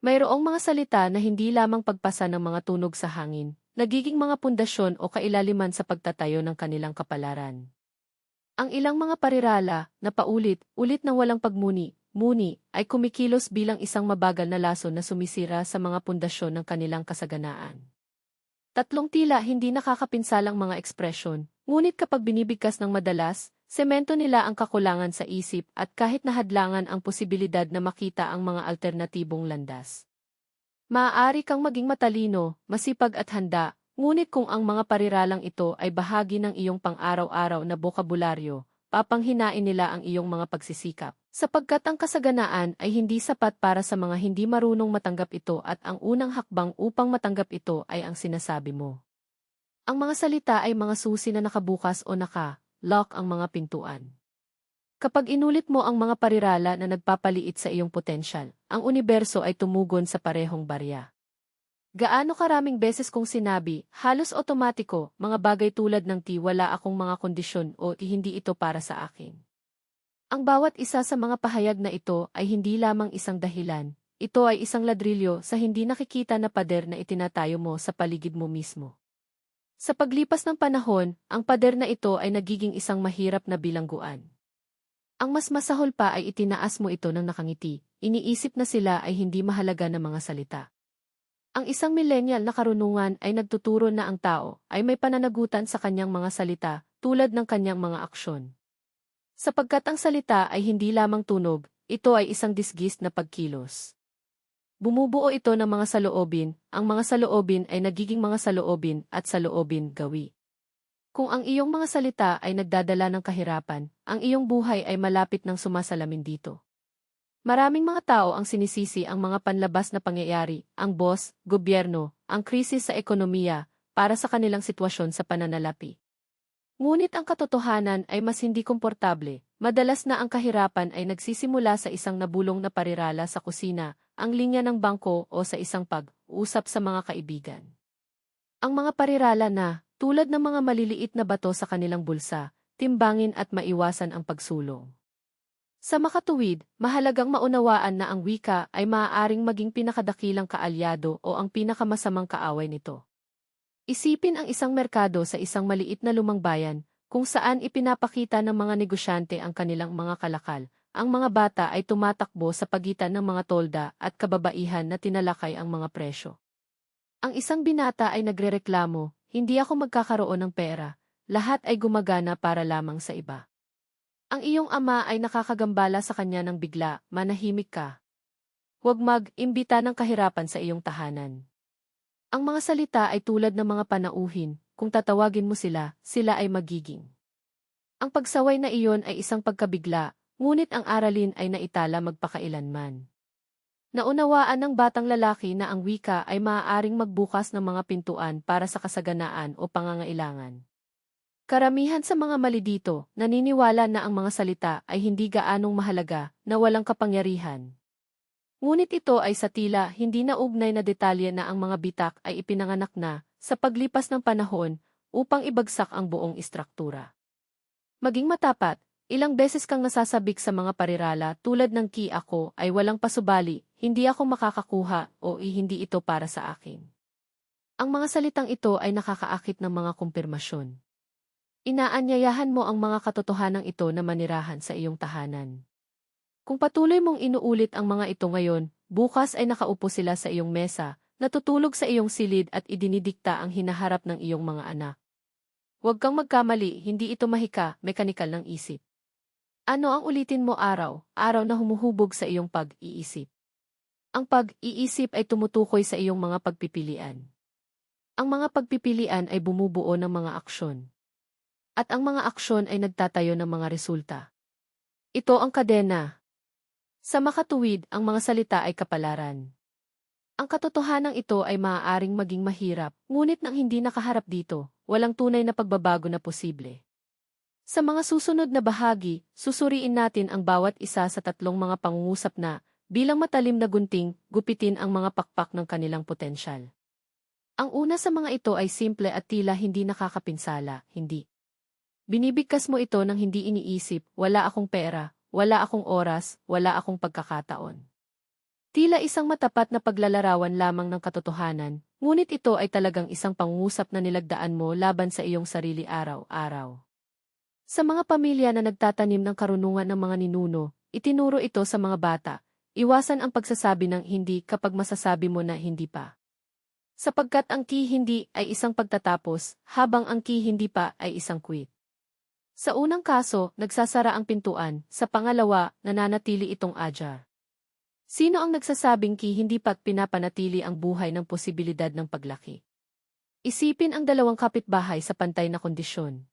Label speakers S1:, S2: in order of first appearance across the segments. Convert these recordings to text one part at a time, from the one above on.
S1: Mayroong mga salita na hindi lamang pagpasa ng mga tunog sa hangin, nagiging mga pundasyon o kailaliman sa pagtatayo ng kanilang kapalaran. Ang ilang mga parirala, na paulit-ulit ng walang pagmuni, muni, ay kumikilos bilang isang mabagal na laso na sumisira sa mga pundasyon ng kanilang kasaganaan. Tatlong tila hindi nakakapinsalang mga ekspresyon, ngunit kapag binibigkas ng madalas, semento nila ang kakulangan sa isip at kahit nahadlangan ang posibilidad na makita ang mga alternatibong landas. Maaari kang maging matalino, masipag at handa, ngunit kung ang mga pariralang ito ay bahagi ng iyong pang-araw-araw na bokabularyo, papanghinain nila ang iyong mga pagsisikap. Sapagkat ang kasaganaan ay hindi sapat para sa mga hindi marunong matanggap ito at ang unang hakbang upang matanggap ito ay ang sinasabi mo. Ang mga salita ay mga susi na nakabukas o naka-lock ang mga pintuan. Kapag inulit mo ang mga parirala na nagpapaliit sa iyong potensyal, ang universo ay tumugon sa parehong barya. Gaano karaming beses kong sinabi, halos otomatiko, mga bagay tulad ng ti wala akong mga kondisyon o hindi ito para sa akin. Ang bawat isa sa mga pahayag na ito ay hindi lamang isang dahilan, ito ay isang ladrilyo sa hindi nakikita na pader na itinatayo mo sa paligid mo mismo. Sa paglipas ng panahon, ang pader na ito ay nagiging isang mahirap na bilangguan. Ang mas masahol pa ay itinaas mo ito ng nakangiti, iniisip na sila ay hindi mahalaga na mga salita. Ang isang millennial na karunungan ay nagtuturo na ang tao ay may pananagutan sa kanyang mga salita tulad ng kanyang mga aksyon. Sapagkat ang salita ay hindi lamang tunog, ito ay isang disgist na pagkilos. Bumubuo ito ng mga saloobin, ang mga saloobin ay nagiging mga saloobin at saloobin gawi. Kung ang iyong mga salita ay nagdadala ng kahirapan, ang iyong buhay ay malapit ng sumasalamin dito. Maraming mga tao ang sinisisi ang mga panlabas na pangyayari, ang boss, gobyerno, ang krisis sa ekonomiya, para sa kanilang sitwasyon sa pananalapi. Ngunit ang katotohanan ay mas hindi komportable, madalas na ang kahirapan ay nagsisimula sa isang nabulong na parirala sa kusina, ang linya ng bangko o sa isang pag-usap sa mga kaibigan. Ang mga parirala na, tulad ng mga maliliit na bato sa kanilang bulsa, timbangin at maiwasan ang pagsulong. Sa makatuwid, mahalagang maunawaan na ang wika ay maaaring maging pinakadakilang kaalyado o ang pinakamasamang kaaway nito. Isipin ang isang merkado sa isang maliit na lumang bayan, kung saan ipinapakita ng mga negosyante ang kanilang mga kalakal. Ang mga bata ay tumatakbo sa pagitan ng mga tolda at kababaihan na tinalakay ang mga presyo. Ang isang binata ay nagrereklamo, hindi ako magkakaroon ng pera, lahat ay gumagana para lamang sa iba. Ang iyong ama ay nakakagambala sa kanya ng bigla, manahimik ka. Huwag mag-imbita ng kahirapan sa iyong tahanan. Ang mga salita ay tulad ng mga panauhin, kung tatawagin mo sila, sila ay magiging. Ang pagsaway na iyon ay isang pagkabigla, ngunit ang aralin ay naitala magpakailanman. Naunawaan ng batang lalaki na ang wika ay maaaring magbukas ng mga pintuan para sa kasaganaan o pangangailangan. Karamihan sa mga mali dito, naniniwala na ang mga salita ay hindi gaanong mahalaga, na walang kapangyarihan. Ngunit ito ay sa tila hindi na ugnay na detalye na ang mga bitak ay ipinanganak na, sa paglipas ng panahon, upang ibagsak ang buong istruktura. Maging matapat, ilang beses kang nasasabik sa mga parirala tulad ng ki ako ay walang pasubali, hindi ako makakakuha o hindi ito para sa akin. Ang mga salitang ito ay nakakaakit ng mga kumpirmasyon. Inaanyayahan mo ang mga katotohanan ito na manirahan sa iyong tahanan. Kung patuloy mong inuulit ang mga ito ngayon, bukas ay nakaupo sila sa iyong mesa, natutulog sa iyong silid at idinidikta ang hinaharap ng iyong mga anak. Huwag kang magkamali, hindi ito mahika, mekanikal ng isip. Ano ang ulitin mo araw, araw na humuhubog sa iyong pag-iisip? Ang pag-iisip ay tumutukoy sa iyong mga pagpipilian. Ang mga pagpipilian ay bumubuo ng mga aksyon at ang mga aksyon ay nagtatayo ng mga resulta. Ito ang kadena. Sa makatuwid, ang mga salita ay kapalaran. Ang katotohanan ito ay maaaring maging mahirap, ngunit nang hindi nakaharap dito, walang tunay na pagbabago na posible. Sa mga susunod na bahagi, susuriin natin ang bawat isa sa tatlong mga pangungusap na, bilang matalim na gunting, gupitin ang mga pakpak ng kanilang potensyal. Ang una sa mga ito ay simple at tila hindi nakakapinsala, hindi. Binibigkas mo ito nang hindi iniisip, wala akong pera, wala akong oras, wala akong pagkakataon. Tila isang matapat na paglalarawan lamang ng katotohanan, ngunit ito ay talagang isang pangusap na nilagdaan mo laban sa iyong sarili araw-araw. Sa mga pamilya na nagtatanim ng karunungan ng mga ninuno, itinuro ito sa mga bata, iwasan ang pagsasabi ng hindi kapag masasabi mo na hindi pa. Sapagkat ang ki hindi ay isang pagtatapos, habang ang ki hindi pa ay isang quit. Sa unang kaso, nagsasara ang pintuan, sa pangalawa, nananatili itong ajar. Sino ang nagsasabing ki hindi pa pinapanatili ang buhay ng posibilidad ng paglaki? Isipin ang dalawang kapitbahay sa pantay na kondisyon.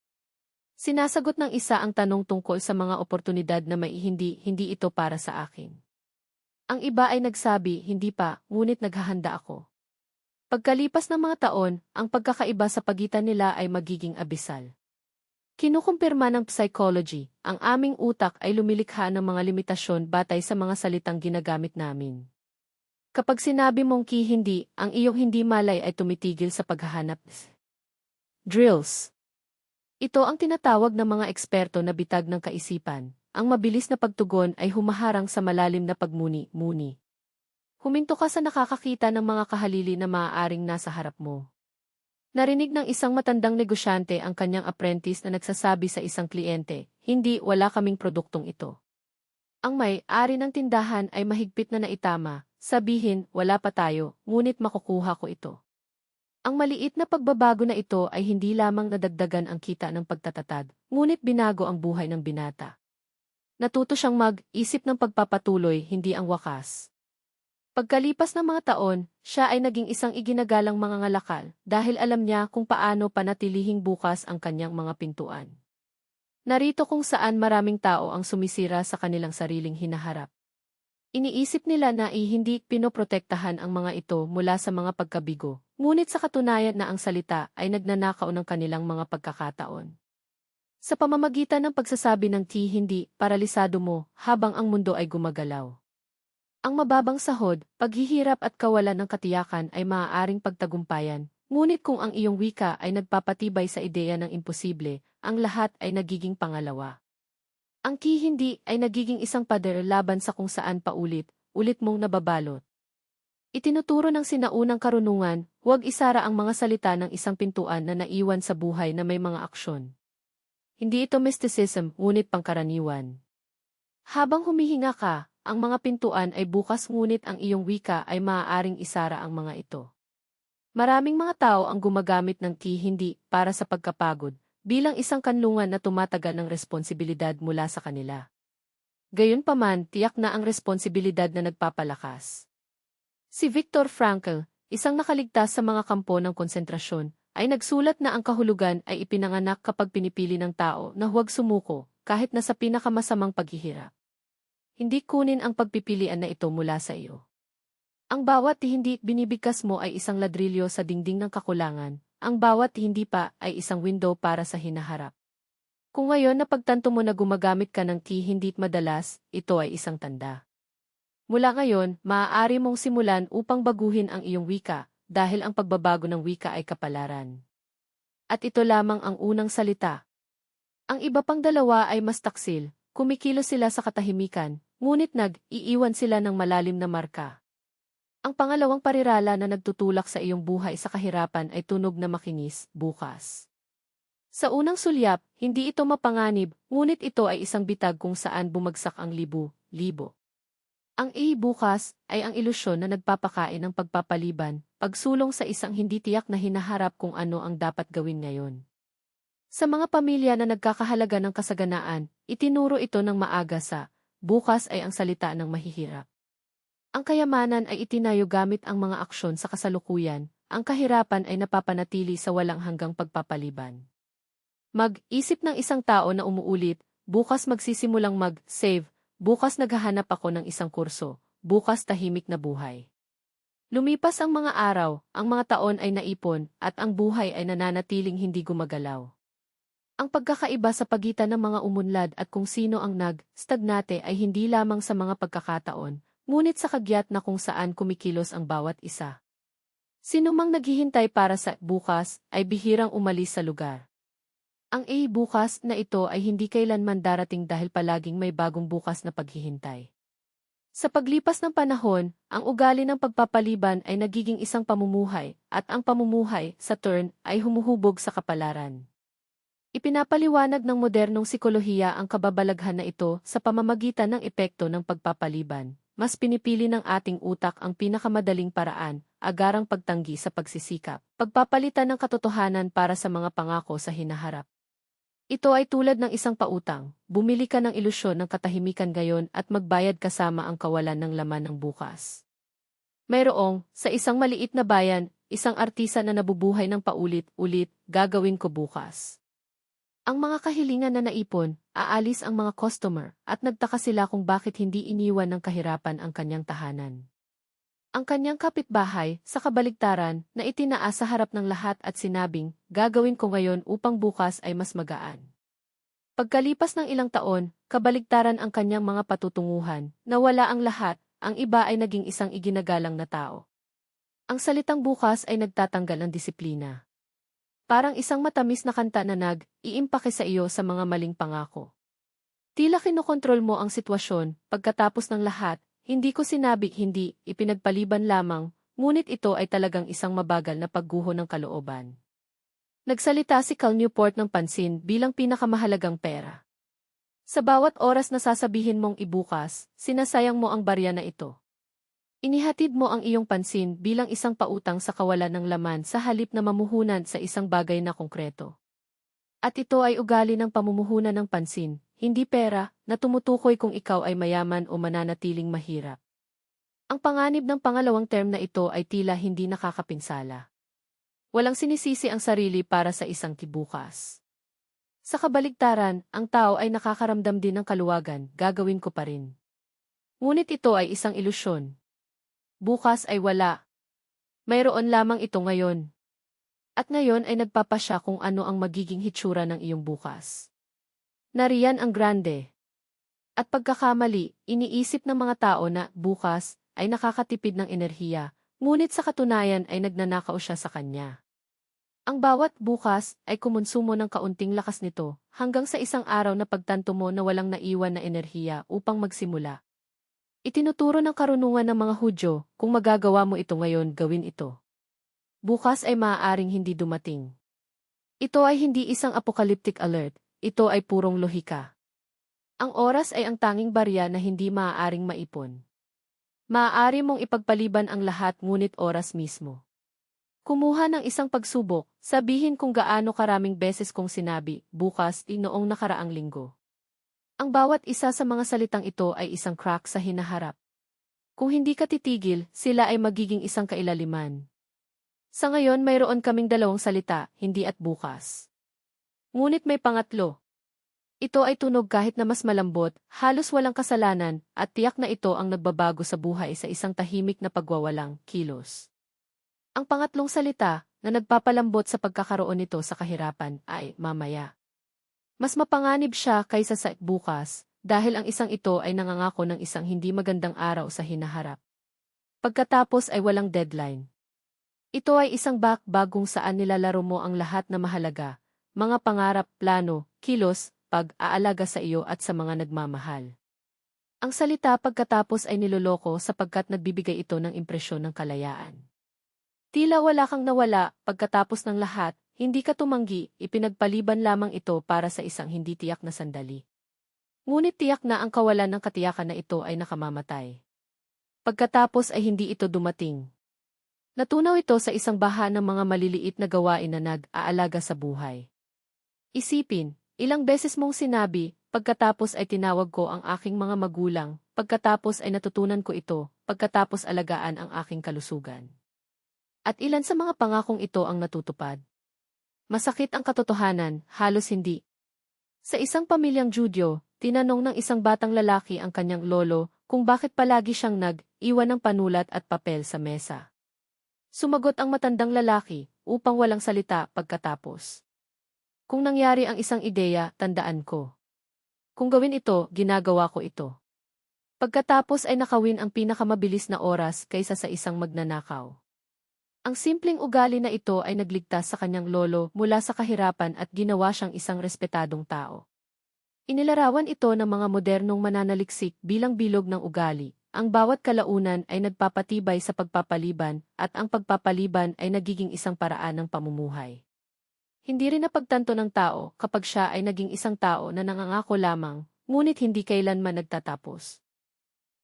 S1: Sinasagot ng isa ang tanong tungkol sa mga oportunidad na may hindi, hindi ito para sa akin. Ang iba ay nagsabi, hindi pa, ngunit naghahanda ako. Pagkalipas ng mga taon, ang pagkakaiba sa pagitan nila ay magiging abisal. Kinukumpirma ng psychology, ang aming utak ay lumilikha ng mga limitasyon batay sa mga salitang ginagamit namin. Kapag sinabi mong ki hindi, ang iyong hindi malay ay tumitigil sa paghahanap. Drills Ito ang tinatawag ng mga eksperto na bitag ng kaisipan. Ang mabilis na pagtugon ay humaharang sa malalim na pagmuni-muni. Huminto ka sa nakakakita ng mga kahalili na maaaring nasa harap mo. Narinig ng isang matandang negosyante ang kanyang apprentice na nagsasabi sa isang kliyente, hindi wala kaming produktong ito. Ang may-ari ng tindahan ay mahigpit na naitama, sabihin wala pa tayo, ngunit makukuha ko ito. Ang maliit na pagbabago na ito ay hindi lamang nadagdagan ang kita ng pagtatatag, ngunit binago ang buhay ng binata. Natuto siyang mag-isip ng pagpapatuloy, hindi ang wakas. Pagkalipas ng mga taon, siya ay naging isang iginagalang mga ngalakal dahil alam niya kung paano panatilihing bukas ang kanyang mga pintuan. Narito kung saan maraming tao ang sumisira sa kanilang sariling hinaharap. Iniisip nila na i hindi pinoprotektahan ang mga ito mula sa mga pagkabigo, ngunit sa katunayan na ang salita ay nagnanakaw ng kanilang mga pagkakataon. Sa pamamagitan ng pagsasabi ng ti hindi, paralisado mo habang ang mundo ay gumagalaw. Ang mababang sahod, paghihirap at kawalan ng katiyakan ay maaaring pagtagumpayan, ngunit kung ang iyong wika ay nagpapatibay sa ideya ng imposible, ang lahat ay nagiging pangalawa. Ang ki hindi ay nagiging isang pader laban sa kung saan paulit, ulit mong nababalot. Itinuturo ng sinaunang karunungan, huwag isara ang mga salita ng isang pintuan na naiwan sa buhay na may mga aksyon. Hindi ito mysticism, ngunit pangkaraniwan. Habang humihinga ka, ang mga pintuan ay bukas ngunit ang iyong wika ay maaaring isara ang mga ito. Maraming mga tao ang gumagamit ng key hindi para sa pagkapagod, bilang isang kanlungan na tumatagal ng responsibilidad mula sa kanila. Gayunpaman, tiyak na ang responsibilidad na nagpapalakas. Si Viktor Frankl, isang nakaligtas sa mga kampo ng konsentrasyon, ay nagsulat na ang kahulugan ay ipinanganak kapag pinipili ng tao na huwag sumuko, kahit na sa pinakamasamang paghihirap. Hindi kunin ang pagpipilian na ito mula sa iyo. Ang bawat hindi binibigkas mo ay isang ladrilyo sa dingding ng kakulangan, ang bawat hindi pa ay isang window para sa hinaharap. Kung ngayon napagtanto mo na gumagamit ka ng key hindi madalas, ito ay isang tanda. Mula ngayon, maaari mong simulan upang baguhin ang iyong wika, dahil ang pagbabago ng wika ay kapalaran. At ito lamang ang unang salita. Ang iba pang dalawa ay mas taksil, kumikilos sila sa katahimikan, Ngunit nag-iiwan sila ng malalim na marka. Ang pangalawang parirala na nagtutulak sa iyong buhay sa kahirapan ay tunog na makinis, bukas. Sa unang sulyap, hindi ito mapanganib, ngunit ito ay isang bitag kung saan bumagsak ang libo-libo. Ang i bukas ay ang ilusyon na nagpapakain ng pagpapaliban, pagsulong sa isang hindi tiyak na hinaharap kung ano ang dapat gawin ngayon. Sa mga pamilya na nagkakahalaga ng kasaganaan, itinuro ito ng maaga sa bukas ay ang salita ng mahihirap. Ang kayamanan ay itinayo gamit ang mga aksyon sa kasalukuyan, ang kahirapan ay napapanatili sa walang hanggang pagpapaliban. Mag-isip ng isang tao na umuulit, bukas magsisimulang mag-save, bukas naghahanap ako ng isang kurso, bukas tahimik na buhay. Lumipas ang mga araw, ang mga taon ay naipon, at ang buhay ay nananatiling hindi gumagalaw. Ang pagkakaiba sa pagitan ng mga umunlad at kung sino ang nag-stagnate ay hindi lamang sa mga pagkakataon, ngunit sa kagyat na kung saan kumikilos ang bawat isa. Sino mang naghihintay para sa bukas ay bihirang umalis sa lugar. Ang A bukas na ito ay hindi kailanman darating dahil palaging may bagong bukas na paghihintay. Sa paglipas ng panahon, ang ugali ng pagpapaliban ay nagiging isang pamumuhay, at ang pamumuhay, sa turn, ay humuhubog sa kapalaran. Ipinapaliwanag ng modernong sikolohiya ang kababalaghan na ito sa pamamagitan ng epekto ng pagpapaliban. Mas pinipili ng ating utak ang pinakamadaling paraan, agarang pagtanggi sa pagsisikap, pagpapalitan ng katotohanan para sa mga pangako sa hinaharap. Ito ay tulad ng isang pautang, bumili ka ng ilusyon ng katahimikan gayon at magbayad kasama ang kawalan ng laman ng bukas. Mayroong, sa isang maliit na bayan, isang artisa na nabubuhay ng paulit-ulit, gagawin ko bukas. Ang mga kahilingan na naipon, aalis ang mga customer, at nagtaka sila kung bakit hindi iniwan ng kahirapan ang kanyang tahanan. Ang kanyang kapitbahay, sa kabaligtaran, na itinaas sa harap ng lahat at sinabing, gagawin ko ngayon upang bukas ay mas magaan. Pagkalipas ng ilang taon, kabaligtaran ang kanyang mga patutunguhan, nawala ang lahat, ang iba ay naging isang iginagalang na tao. Ang salitang bukas ay nagtatanggal ng disiplina. Parang isang matamis na kanta na nag-iimpake sa iyo sa mga maling pangako. Tila kinokontrol mo ang sitwasyon, pagkatapos ng lahat, hindi ko sinabi hindi, ipinagpaliban lamang, ngunit ito ay talagang isang mabagal na pagguho ng kalooban. Nagsalita si Cal Newport ng pansin bilang pinakamahalagang pera. Sa bawat oras na sasabihin mong ibukas, sinasayang mo ang barya na ito. Inihatid mo ang iyong pansin bilang isang pautang sa kawalan ng laman sa halip na mamuhunan sa isang bagay na konkreto. At ito ay ugali ng pamumuhunan ng pansin, hindi pera, na tumutukoy kung ikaw ay mayaman o mananatiling mahirap. Ang panganib ng pangalawang term na ito ay tila hindi nakakapinsala. Walang sinisisi ang sarili para sa isang kibukas. Sa kabaligtaran, ang tao ay nakakaramdam din ng kaluwagan, gagawin ko pa rin. Ngunit ito ay isang ilusyon. Bukas ay wala. Mayroon lamang ito ngayon. At ngayon ay nagpapasya kung ano ang magiging hitsura ng iyong bukas. Nariyan ang grande. At pagkakamali, iniisip ng mga tao na bukas ay nakakatipid ng enerhiya, ngunit sa katunayan ay nagnanakaw siya sa kanya. Ang bawat bukas ay kumonsumo ng kaunting lakas nito hanggang sa isang araw na pagtanto mo na walang naiwan na enerhiya upang magsimula. Itinuturo ng karunungan ng mga Hudyo, kung magagawa mo ito ngayon, gawin ito. Bukas ay maaaring hindi dumating. Ito ay hindi isang apocalyptic alert, ito ay purong lohika. Ang oras ay ang tanging barya na hindi maaaring maipon. Maaari mong ipagpaliban ang lahat ngunit oras mismo. Kumuha ng isang pagsubok, sabihin kung gaano karaming beses kong sinabi, bukas, inoong nakaraang linggo. Ang bawat isa sa mga salitang ito ay isang crack sa hinaharap. Kung hindi ka titigil, sila ay magiging isang kailaliman. Sa ngayon mayroon kaming dalawang salita, hindi at bukas. Ngunit may pangatlo. Ito ay tunog kahit na mas malambot, halos walang kasalanan, at tiyak na ito ang nagbabago sa buhay sa isang tahimik na pagwawalang kilos. Ang pangatlong salita, na nagpapalambot sa pagkakaroon nito sa kahirapan, ay mamaya. Mas mapanganib siya kaysa sa bukas, dahil ang isang ito ay nangangako ng isang hindi magandang araw sa hinaharap. Pagkatapos ay walang deadline. Ito ay isang bakbagong saan nilalaro mo ang lahat na mahalaga, mga pangarap, plano, kilos, pag-aalaga sa iyo at sa mga nagmamahal. Ang salita pagkatapos ay niloloko sapagkat nagbibigay ito ng impresyon ng kalayaan. Tila wala kang nawala, pagkatapos ng lahat, hindi ka tumanggi, ipinagpaliban lamang ito para sa isang hindi tiyak na sandali. Ngunit tiyak na ang kawalan ng katiyakan na ito ay nakamamatay. Pagkatapos ay hindi ito dumating. Natunaw ito sa isang baha ng mga maliliit na gawain na nag-aalaga sa buhay. Isipin, ilang beses mong sinabi, pagkatapos ay tinawag ko ang aking mga magulang, pagkatapos ay natutunan ko ito, pagkatapos alagaan ang aking kalusugan. At ilan sa mga pangakong ito ang natutupad? Masakit ang katotohanan, halos hindi. Sa isang pamilyang Judyo, tinanong ng isang batang lalaki ang kanyang lolo kung bakit palagi siyang nag-iwan ng panulat at papel sa mesa. Sumagot ang matandang lalaki upang walang salita pagkatapos. Kung nangyari ang isang ideya, tandaan ko. Kung gawin ito, ginagawa ko ito. Pagkatapos ay nakawin ang pinakamabilis na oras kaysa sa isang magnanakaw. Ang simpleng ugali na ito ay nagligtas sa kanyang lolo mula sa kahirapan at ginawa siyang isang respetadong tao. Inilarawan ito ng mga modernong mananaliksik bilang bilog ng ugali, ang bawat kalaunan ay nagpapatibay sa pagpapaliban at ang pagpapaliban ay nagiging isang paraan ng pamumuhay. Hindi rin napagtanto ng tao kapag siya ay naging isang tao na nangangako lamang, ngunit hindi kailanman nagtatapos.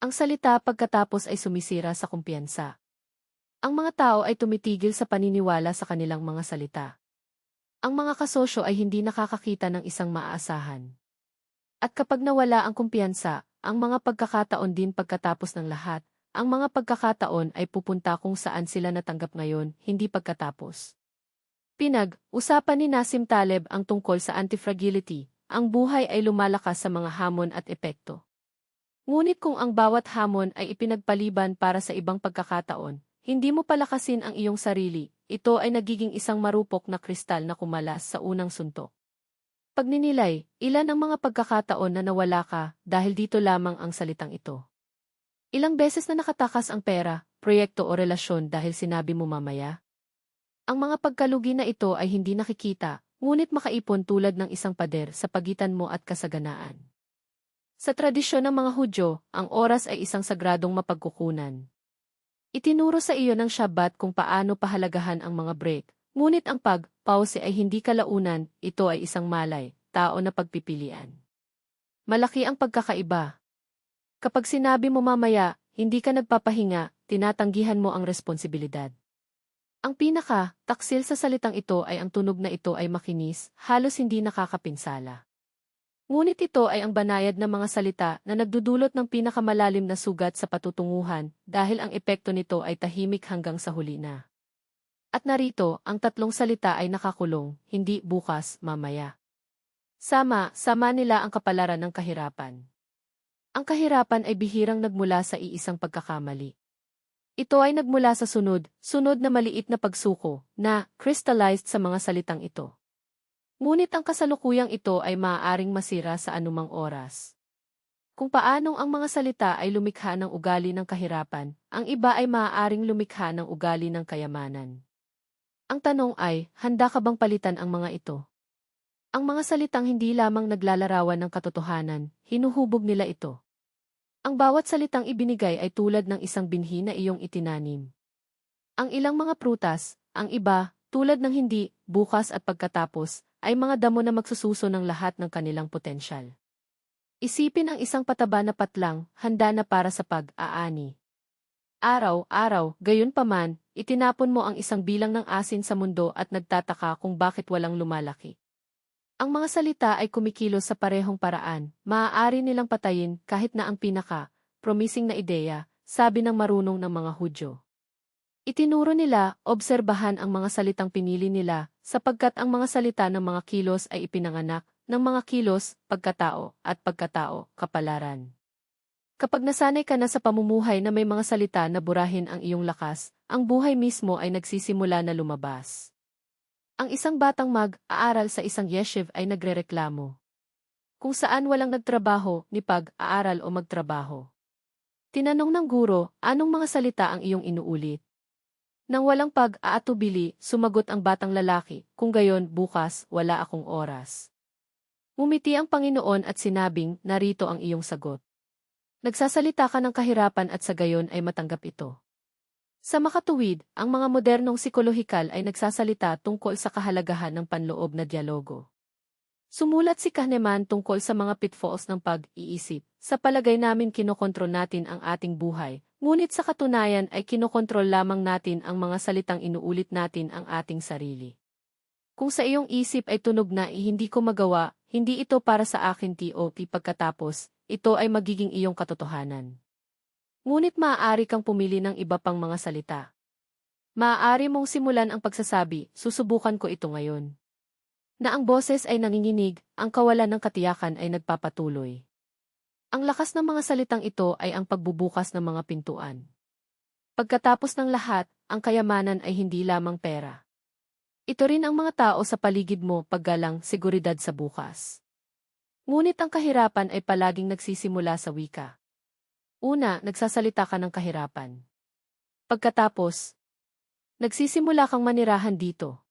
S1: Ang salita pagkatapos ay sumisira sa kumpiyansa. Ang mga tao ay tumitigil sa paniniwala sa kanilang mga salita. Ang mga kasosyo ay hindi nakakakita ng isang maaasahan. At kapag nawala ang kumpiyansa, ang mga pagkakataon din pagkatapos ng lahat, ang mga pagkakataon ay pupunta kung saan sila natanggap ngayon, hindi pagkatapos. Pinag-usapan ni Nassim Taleb ang tungkol sa antifragility, ang buhay ay lumalakas sa mga hamon at epekto. Ngunit kung ang bawat hamon ay ipinagpaliban para sa ibang pagkakataon, hindi mo palakasin ang iyong sarili, ito ay nagiging isang marupok na kristal na kumalas sa unang suntok. Pagninilay, ilan ang mga pagkakataon na nawala ka dahil dito lamang ang salitang ito. Ilang beses na nakatakas ang pera, proyekto o relasyon dahil sinabi mo mamaya? Ang mga pagkalugi na ito ay hindi nakikita, ngunit makaipon tulad ng isang pader sa pagitan mo at kasaganaan. Sa tradisyon ng mga Hudyo, ang oras ay isang sagradong mapagkukunan. Itinuro sa iyo ng Shabbat kung paano pahalagahan ang mga break, Ngunit ang pag-pause ay hindi kalaunan, ito ay isang malay, tao na pagpipilian. Malaki ang pagkakaiba. Kapag sinabi mo mamaya, hindi ka nagpapahinga, tinatanggihan mo ang responsibilidad. Ang pinaka, taksil sa salitang ito ay ang tunog na ito ay makinis, halos hindi nakakapinsala. Ngunit ito ay ang banayad na mga salita na nagdudulot ng pinakamalalim na sugat sa patutunguhan dahil ang epekto nito ay tahimik hanggang sa huli na. At narito, ang tatlong salita ay nakakulong, hindi bukas, mamaya. Sama, sama nila ang kapalaran ng kahirapan. Ang kahirapan ay bihirang nagmula sa iisang pagkakamali. Ito ay nagmula sa sunod, sunod na maliit na pagsuko, na crystallized sa mga salitang ito. Ngunit ang kasalukuyang ito ay maaaring masira sa anumang oras. Kung paanong ang mga salita ay lumikha ng ugali ng kahirapan, ang iba ay maaaring lumikha ng ugali ng kayamanan. Ang tanong ay, handa ka bang palitan ang mga ito? Ang mga salitang hindi lamang naglalarawan ng katotohanan, hinuhubog nila ito. Ang bawat salitang ibinigay ay tulad ng isang binhi na iyong itinanim. Ang ilang mga prutas, ang iba, tulad ng hindi, bukas at pagkatapos, ay mga damo na magsususo ng lahat ng kanilang potensyal. Isipin ang isang pataba na patlang, handa na para sa pag-aani. Araw-araw, gayon paman, itinapon mo ang isang bilang ng asin sa mundo at nagtataka kung bakit walang lumalaki. Ang mga salita ay kumikilos sa parehong paraan, maaari nilang patayin kahit na ang pinaka, promising na ideya, sabi ng marunong ng mga Hudyo. Itinuro nila, obserbahan ang mga salitang pinili nila, sapagkat ang mga salita ng mga kilos ay ipinanganak, ng mga kilos, pagkatao, at pagkatao, kapalaran. Kapag nasanay ka na sa pamumuhay na may mga salita na burahin ang iyong lakas, ang buhay mismo ay nagsisimula na lumabas. Ang isang batang mag-aaral sa isang yeshiv ay nagrereklamo. Kung saan walang nagtrabaho, ni pag-aaral o magtrabaho. Tinanong ng guro, anong mga salita ang iyong inuulit? Nang walang pag-aatubili, sumagot ang batang lalaki, kung gayon bukas, wala akong oras. Mumiti ang Panginoon at sinabing, narito ang iyong sagot. Nagsasalita ka ng kahirapan at sa gayon ay matanggap ito. Sa makatuwid, ang mga modernong psikolohikal ay nagsasalita tungkol sa kahalagahan ng panloob na dialogo. Sumulat si Kahneman tungkol sa mga pitfalls ng pag-iisip. Sa palagay namin kinokontrol natin ang ating buhay, ngunit sa katunayan ay kinokontrol lamang natin ang mga salitang inuulit natin ang ating sarili. Kung sa iyong isip ay tunog na hindi ko magawa, hindi ito para sa akin TOP pagkatapos, ito ay magiging iyong katotohanan. Ngunit maaari kang pumili ng iba pang mga salita. Maaari mong simulan ang pagsasabi, susubukan ko ito ngayon. Na ang boses ay nanginginig, ang kawalan ng katiyakan ay nagpapatuloy. Ang lakas ng mga salitang ito ay ang pagbubukas ng mga pintuan. Pagkatapos ng lahat, ang kayamanan ay hindi lamang pera. Ito rin ang mga tao sa paligid mo paggalang seguridad sa bukas. Ngunit ang kahirapan ay palaging nagsisimula sa wika. Una, nagsasalita ka ng kahirapan. Pagkatapos, nagsisimula kang manirahan dito.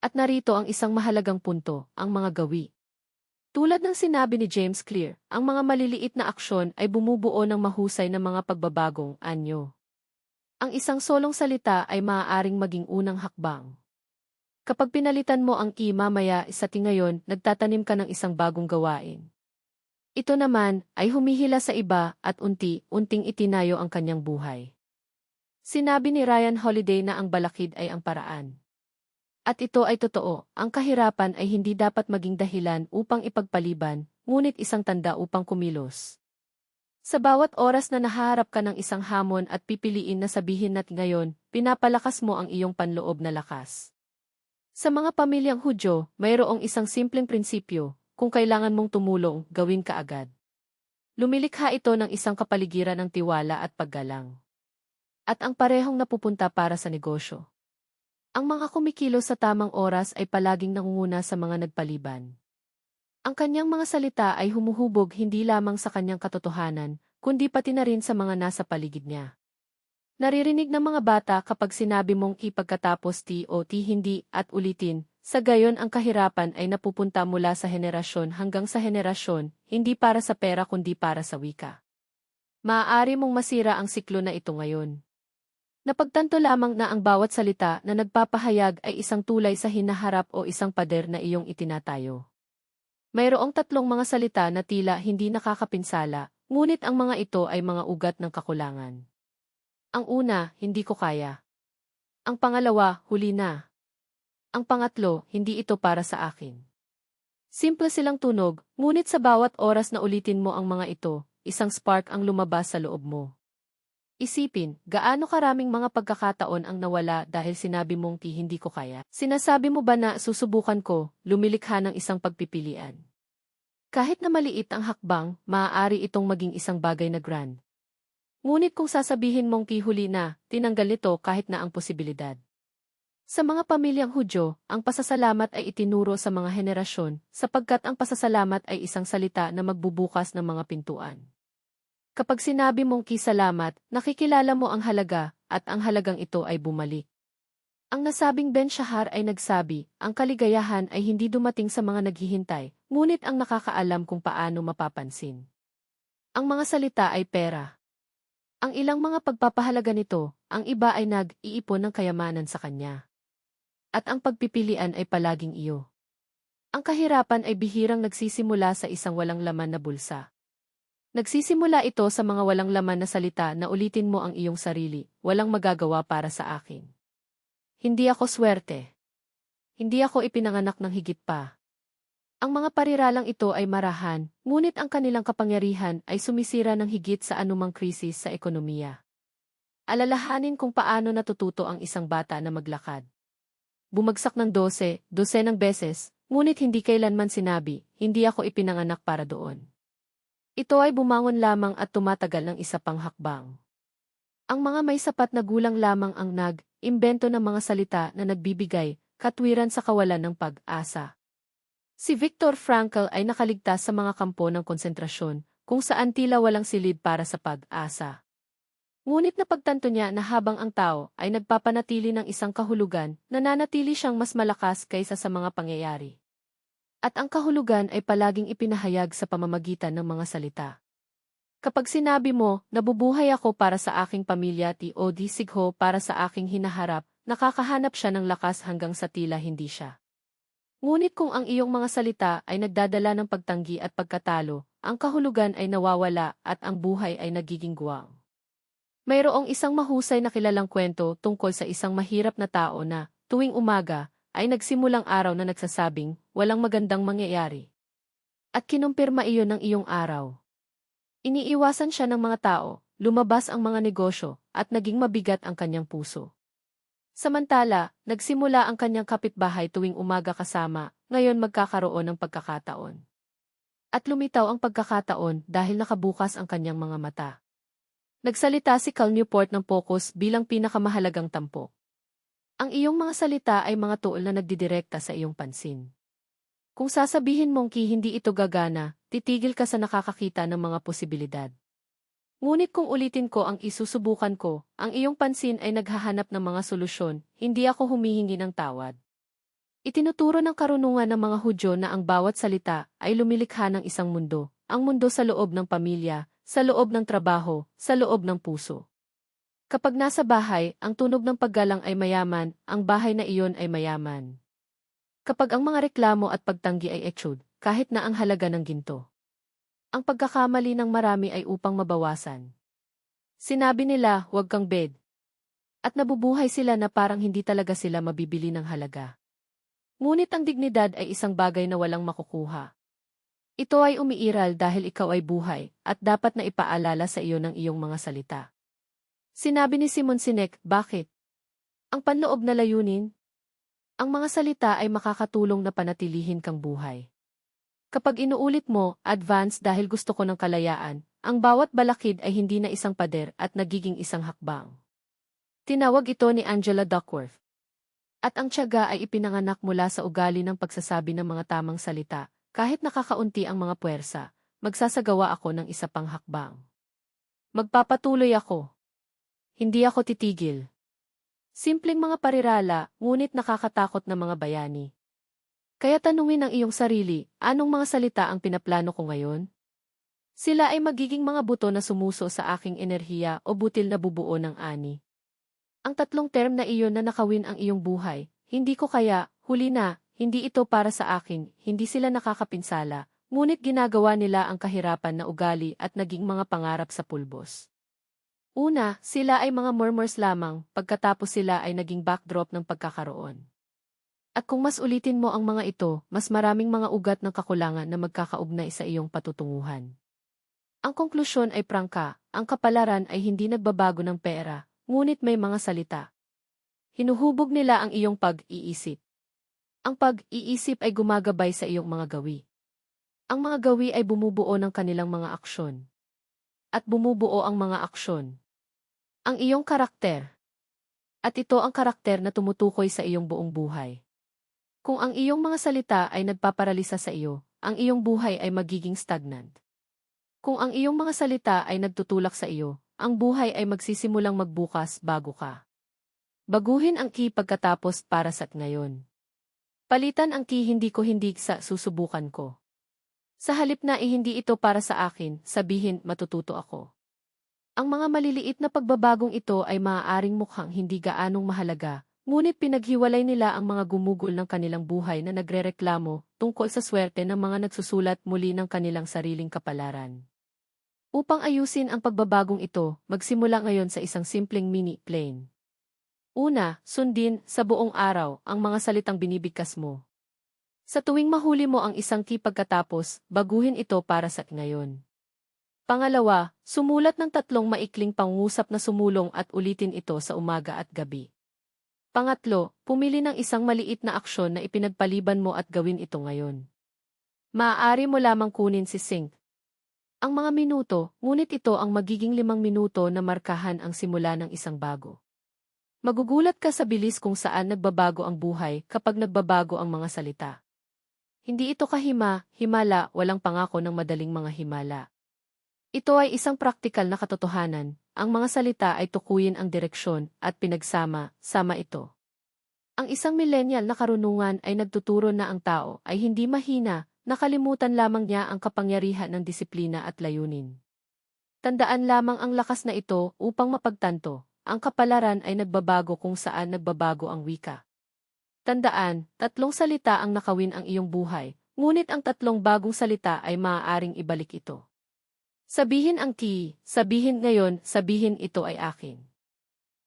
S1: At narito ang isang mahalagang punto, ang mga gawi. Tulad ng sinabi ni James Clear, ang mga maliliit na aksyon ay bumubuo ng mahusay na mga pagbabagong anyo. Ang isang solong salita ay maaaring maging unang hakbang. Kapag pinalitan mo ang i mamaya sa tingayon, nagtatanim ka ng isang bagong gawain. Ito naman ay humihila sa iba at unti-unting itinayo ang kanyang buhay. Sinabi ni Ryan Holiday na ang balakid ay ang paraan. At ito ay totoo, ang kahirapan ay hindi dapat maging dahilan upang ipagpaliban, ngunit isang tanda upang kumilos. Sa bawat oras na nahaharap ka ng isang hamon at pipiliin na sabihin na't ngayon, pinapalakas mo ang iyong panloob na lakas. Sa mga pamilyang Hudyo, mayroong isang simpleng prinsipyo, kung kailangan mong tumulong, gawin ka agad. Lumilikha ito ng isang kapaligiran ng tiwala at paggalang. At ang parehong napupunta para sa negosyo. Ang mga kumikilos sa tamang oras ay palaging nangunguna sa mga nagpaliban. Ang kanyang mga salita ay humuhubog hindi lamang sa kanyang katotohanan, kundi pati na rin sa mga nasa paligid niya. Naririnig ng mga bata kapag sinabi mong ipagkatapos ti o ti hindi at ulitin, sa gayon ang kahirapan ay napupunta mula sa henerasyon hanggang sa henerasyon, hindi para sa pera kundi para sa wika. Maaari mong masira ang siklo na ito ngayon. Napagtanto lamang na ang bawat salita na nagpapahayag ay isang tulay sa hinaharap o isang pader na iyong itinatayo. Mayroong tatlong mga salita na tila hindi nakakapinsala, ngunit ang mga ito ay mga ugat ng kakulangan. Ang una, hindi ko kaya. Ang pangalawa, huli na. Ang pangatlo, hindi ito para sa akin. Simple silang tunog, ngunit sa bawat oras na ulitin mo ang mga ito, isang spark ang lumabas sa loob mo. Isipin, gaano karaming mga pagkakataon ang nawala dahil sinabi mong ti hindi ko kaya? Sinasabi mo ba na susubukan ko, lumilikha ng isang pagpipilian? Kahit na maliit ang hakbang, maaari itong maging isang bagay na grand. Ngunit kung sasabihin mong kihuli na, tinanggal ito kahit na ang posibilidad. Sa mga pamilyang Hudyo, ang pasasalamat ay itinuro sa mga henerasyon, sapagkat ang pasasalamat ay isang salita na magbubukas ng mga pintuan. Kapag sinabi mong kisalamat, nakikilala mo ang halaga, at ang halagang ito ay bumalik. Ang nasabing Ben Shahar ay nagsabi, ang kaligayahan ay hindi dumating sa mga naghihintay, ngunit ang nakakaalam kung paano mapapansin. Ang mga salita ay pera. Ang ilang mga pagpapahalaga nito, ang iba ay nag-iipon ng kayamanan sa kanya. At ang pagpipilian ay palaging iyo. Ang kahirapan ay bihirang nagsisimula sa isang walang laman na bulsa. Nagsisimula ito sa mga walang laman na salita na ulitin mo ang iyong sarili, walang magagawa para sa akin. Hindi ako swerte. Hindi ako ipinanganak ng higit pa. Ang mga pariralang ito ay marahan, ngunit ang kanilang kapangyarihan ay sumisira ng higit sa anumang krisis sa ekonomiya. Alalahanin kung paano natututo ang isang bata na maglakad. Bumagsak ng dose, dose ng beses, ngunit hindi kailanman sinabi, hindi ako ipinanganak para doon. Ito ay bumangon lamang at tumatagal ng isa pang hakbang. Ang mga may sapat na gulang lamang ang nag-imbento ng mga salita na nagbibigay katwiran sa kawalan ng pag-asa. Si Viktor Frankl ay nakaligtas sa mga kampo ng konsentrasyon kung saan tila walang silid para sa pag-asa. Ngunit napagtanto niya na habang ang tao ay nagpapanatili ng isang kahulugan, nananatili siyang mas malakas kaysa sa mga pangyayari. At ang kahulugan ay palaging ipinahayag sa pamamagitan ng mga salita. Kapag sinabi mo, nabubuhay ako para sa aking pamilya ti o sigho para sa aking hinaharap, nakakahanap siya ng lakas hanggang sa tila hindi siya. Ngunit kung ang iyong mga salita ay nagdadala ng pagtanggi at pagkatalo, ang kahulugan ay nawawala at ang buhay ay nagiging guwang. Mayroong isang mahusay na kilalang kwento tungkol sa isang mahirap na tao na, tuwing umaga, ay nagsimulang araw na nagsasabing, walang magandang mangyayari. At kinumpirma iyon ng iyong araw. Iniiwasan siya ng mga tao, lumabas ang mga negosyo, at naging mabigat ang kanyang puso. Samantala, nagsimula ang kanyang kapitbahay tuwing umaga kasama, ngayon magkakaroon ng pagkakataon. At lumitaw ang pagkakataon dahil nakabukas ang kanyang mga mata. Nagsalita si Cal Newport ng Pocos bilang pinakamahalagang tampok. Ang iyong mga salita ay mga tuol na nagdidirekta sa iyong pansin. Kung sasabihin mong ki hindi ito gagana, titigil ka sa nakakakita ng mga posibilidad. Ngunit kung ulitin ko ang isusubukan ko, ang iyong pansin ay naghahanap ng mga solusyon, hindi ako humihingi ng tawad. Itinuturo ng karunungan ng mga Hudyo na ang bawat salita ay lumilikha ng isang mundo, ang mundo sa loob ng pamilya, sa loob ng trabaho, sa loob ng puso. Kapag nasa bahay, ang tunog ng paggalang ay mayaman, ang bahay na iyon ay mayaman. Kapag ang mga reklamo at pagtanggi ay etsyud, kahit na ang halaga ng ginto. Ang pagkakamali ng marami ay upang mabawasan. Sinabi nila, huwag kang bed. At nabubuhay sila na parang hindi talaga sila mabibili ng halaga. Ngunit ang dignidad ay isang bagay na walang makukuha. Ito ay umiiral dahil ikaw ay buhay at dapat na ipaalala sa iyo ng iyong mga salita. Sinabi ni Simon Sinek, bakit? Ang panloob na layunin? Ang mga salita ay makakatulong na panatilihin kang buhay. Kapag inuulit mo, advance dahil gusto ko ng kalayaan, ang bawat balakid ay hindi na isang pader at nagiging isang hakbang. Tinawag ito ni Angela Duckworth. At ang tiyaga ay ipinanganak mula sa ugali ng pagsasabi ng mga tamang salita, kahit nakakaunti ang mga puwersa, magsasagawa ako ng isa pang hakbang. Magpapatuloy ako. Hindi ako titigil. Simpleng mga parirala, ngunit nakakatakot na mga bayani. Kaya tanungin ang iyong sarili, anong mga salita ang pinaplano ko ngayon? Sila ay magiging mga buto na sumuso sa aking enerhiya o butil na bubuo ng ani. Ang tatlong term na iyon na nakawin ang iyong buhay, hindi ko kaya, huli na, hindi ito para sa akin, hindi sila nakakapinsala, ngunit ginagawa nila ang kahirapan na ugali at naging mga pangarap sa pulbos. Una, sila ay mga murmurs lamang, pagkatapos sila ay naging backdrop ng pagkakaroon. At kung mas ulitin mo ang mga ito, mas maraming mga ugat ng kakulangan na magkakaugnay sa iyong patutunguhan. Ang konklusyon ay prangka, ang kapalaran ay hindi nagbabago ng pera, ngunit may mga salita. Hinuhubog nila ang iyong pag-iisip. Ang pag-iisip ay gumagabay sa iyong mga gawi. Ang mga gawi ay bumubuo ng kanilang mga aksyon. At bumubuo ang mga aksyon. Ang iyong karakter. At ito ang karakter na tumutukoy sa iyong buong buhay. Kung ang iyong mga salita ay nagpaparalisa sa iyo, ang iyong buhay ay magiging stagnant. Kung ang iyong mga salita ay nagtutulak sa iyo, ang buhay ay magsisimulang magbukas bago ka. Baguhin ang key pagkatapos para sa ngayon. Palitan ang key hindi ko hindi sa susubukan ko. Sa halip na eh, hindi ito para sa akin, sabihin matututo ako. Ang mga maliliit na pagbabagong ito ay maaaring mukhang hindi gaanong mahalaga, ngunit pinaghiwalay nila ang mga gumugol ng kanilang buhay na nagrereklamo tungkol sa swerte ng mga nagsusulat muli ng kanilang sariling kapalaran. Upang ayusin ang pagbabagong ito, magsimula ngayon sa isang simpleng mini plane. Una, sundin sa buong araw ang mga salitang binibigkas mo. Sa tuwing mahuli mo ang isang key pagkatapos, baguhin ito para sa ngayon. Pangalawa, sumulat ng tatlong maikling pangusap na sumulong at ulitin ito sa umaga at gabi. Pangatlo, pumili ng isang maliit na aksyon na ipinagpaliban mo at gawin ito ngayon. Maaari mo lamang kunin si Sync, ang mga minuto, ngunit ito ang magiging limang minuto na markahan ang simula ng isang bago. Magugulat ka sa bilis kung saan nagbabago ang buhay kapag nagbabago ang mga salita. Hindi ito kahima, himala, walang pangako ng madaling mga himala. Ito ay isang praktikal na katotohanan, ang mga salita ay tukuyin ang direksyon at pinagsama, sama ito. Ang isang millennial na karunungan ay nagtuturo na ang tao ay hindi mahina, Nakalimutan lamang niya ang kapangyarihan ng disiplina at layunin. Tandaan lamang ang lakas na ito upang mapagtanto, ang kapalaran ay nagbabago kung saan nagbabago ang wika. Tandaan, tatlong salita ang nakawin ang iyong buhay, ngunit ang tatlong bagong salita ay maaaring ibalik ito. Sabihin ang key, sabihin ngayon, sabihin ito ay akin.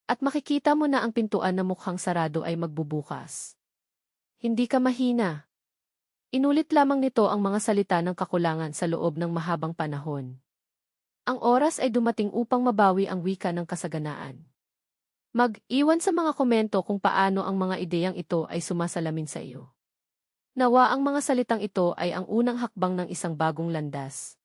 S1: At makikita mo na ang pintuan na mukhang sarado ay magbubukas. Hindi ka mahina, Inulit lamang nito ang mga salita ng kakulangan sa loob ng mahabang panahon. Ang oras ay dumating upang mabawi ang wika ng kasaganaan. Mag-iwan sa mga komento kung paano ang mga ideyang ito ay sumasalamin sa iyo. Nawa ang mga salitang ito ay ang unang hakbang ng isang bagong landas.